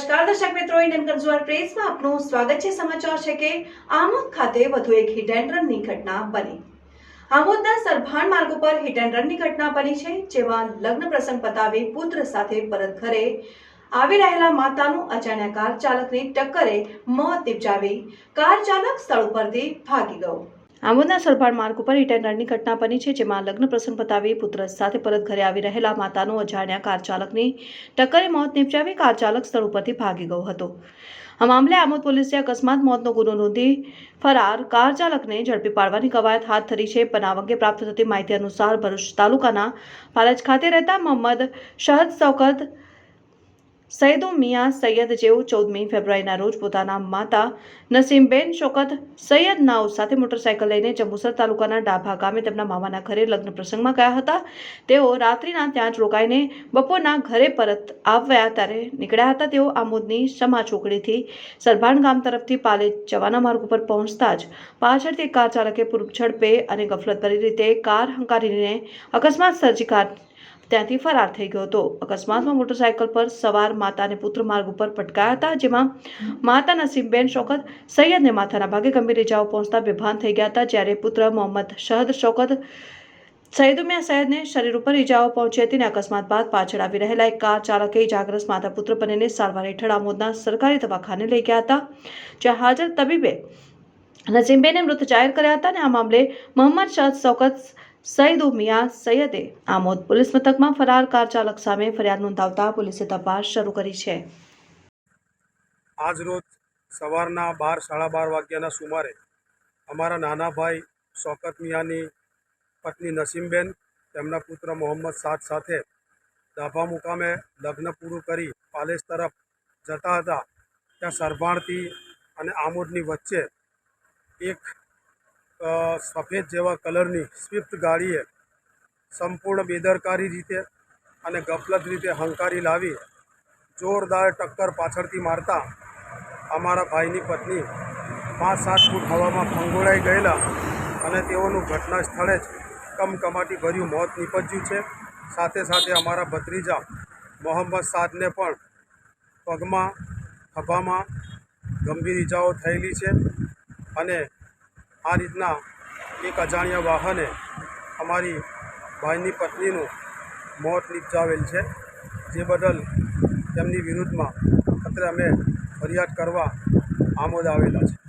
નમસ્કાર, દર્શક મિત્રો, ઇન્ડિયન કન્ઝ્યુમર પ્રેસમાં આપનું સ્વાગત છે સમાચાર છે કે આમોદ ખાતે વધુ એક હિટ એન્ડ રનની ઘટના બની. આમોદના સરભાણ માર્ગ ઉપર હિટ એન્ડ રનની ઘટના બની છે, જેમાં લગ્ન પ્રસંગ પતાવી પુત્ર સાથે પરત ઘરે આવી રહેલા માતાનું અજાણ્યા કાર ચાલકની ટક્કરે મોત નિપજાવી. કાર ચાલક સ્થળ ઉપરથી ભાગી ગયો. આમોદના સરભાણ માર્ગ ઉપર ઇટેન્ડરની ઘટના બની છે, જેમાં લગ્ન પ્રસંગ પતાવી પુત્ર સાથે પરત ઘરે આવી રહેલા માતાનું અજાણ્યા કાર ચાલકની ટક્કરે મોત નિપજાવી કાર ચાલક સ્થળ ઉપરથી ભાગી ગયો હતો. આ મામલે આમોદ પોલીસે અકસ્માત મોતનો ગુનો નોંધી ફરાર કાર ચાલકને ઝડપી પાડવાની કવાયત હાથ ધરી છે. બનાવ અંગે પ્રાપ્ત થતી માહિતી અનુસાર ભરૂચ તાલુકાના પાલજ ખાતે રહેતા મોહમ્મદ શહદ શૌકત સૈદુ મિયા સૈયદ જેવુ ચૌદમી ફેબ્રુઆરીના રોજ પોતાના માતા નસીમબેન શોકત સૈયદ નાવ સાથે મોટરસાયકલ લઈને જંબુસર તાલુકાના ડાભા ગામે તેમના મામાના ઘરે લગ્ન પ્રસંગમાં ગયા હતા. તેઓ રાત્રિના ત્યાં જ રોકાઈને બપોરના ઘરે પરત આવ્યા ત્યારે નીકળ્યા હતા. તેઓ આમોદની સમા ચોકડીથી સરભાણ ગામ તરફથી પાલેજ જવાના માર્ગ ઉપર પહોંચતા જ પાછળથી કાર ચાલકે પૂર્વ અને ગફલતભરી રીતે કાર હંકારીને અકસ્માત સર્જી કાર ત્યાંથી ફરાર થઈ ગયો હતો. અકસ્માતમાં મોટરસાયકલ પર સવાર માતા અને પુત્ર માર્ગ ઉપર પટકાયા હતા, જેમાં માતા નસીમબેન શોકત, સૈયદને માથાના ભાગે ગંભીર ઇજાઓ પહોંચતા બેભાન થઈ ગયા હતા, જ્યારે પુત્ર મોહમ્મદ શહદ શોકત સૈદુમિયા સૈયદને શરીર ઉપર ઇજાઓ પહોંચી હતી અને અકસ્માત બાદ પાછળ આવી રહેલા એક કાર ચાલકે ઇજાગ્રસ્ત માતા પુત્ર બંનેને સારવાર હેઠળ આમોદના સરકારી દવાખાને લઈ ગયા હતા, જ્યાં હાજર તબીબે નસીમબેને મૃત જાહેર કર્યા હતા અને આ મામલે મોહમ્મદ શહદ શોકત સઈદ મિયા સૈયદે આમોદ પોલીસ મથકમાં ફરાર કાર ચાલક સામે ફરિયાદ નોંધાવતા પોલીસે તપાસ શરૂ કરી છે. આજરોજ સવારના બાર, સાડા બાર વાગ્યાના સુમારે અમારા નાના ભાઈ શોકત મિયાની પત્ની નસીમબેન, તેમના પુત્ર મોહમ્મદ સાદ સાથે દાભા મુકામે લગ્ન પૂરું કરી પાલેસ તરફ જતા હતા. ત્યાં સરભાણથી અને આમોદની વચ્ચે એક સફેદ જેવા કલરની સ્વિફ્ટ ગાડીએ સંપૂર્ણ બેદરકારી રીતે અને ગફલત રીતે હંકારી લાવી જોરદાર ટક્કર પાછળથી મારતા અમારા ભાઈની પત્ની પાંચ સાત ફૂટ હવામાં ફંગોળાઈ ગયેલા અને તેઓનું ઘટના સ્થળે જ કમકમાટી ભર્યું મોત નીપજ્યું છે. સાથે સાથે અમારા ભત્રીજા મોહમ્મદ સાદને પણ પગમાં ખભામાં ગંભીર ઈજાઓ થયેલી છે અને આ રીતના એક અજાણ્યા વાહને અમારી ભાઈની પત્નીનું મોત નિપજાવેલ છે. જે બદલ તેમની વિરુદ્ધમાં અત્રે અમે ફરિયાદ કરવા આમોદ આવેલા છે.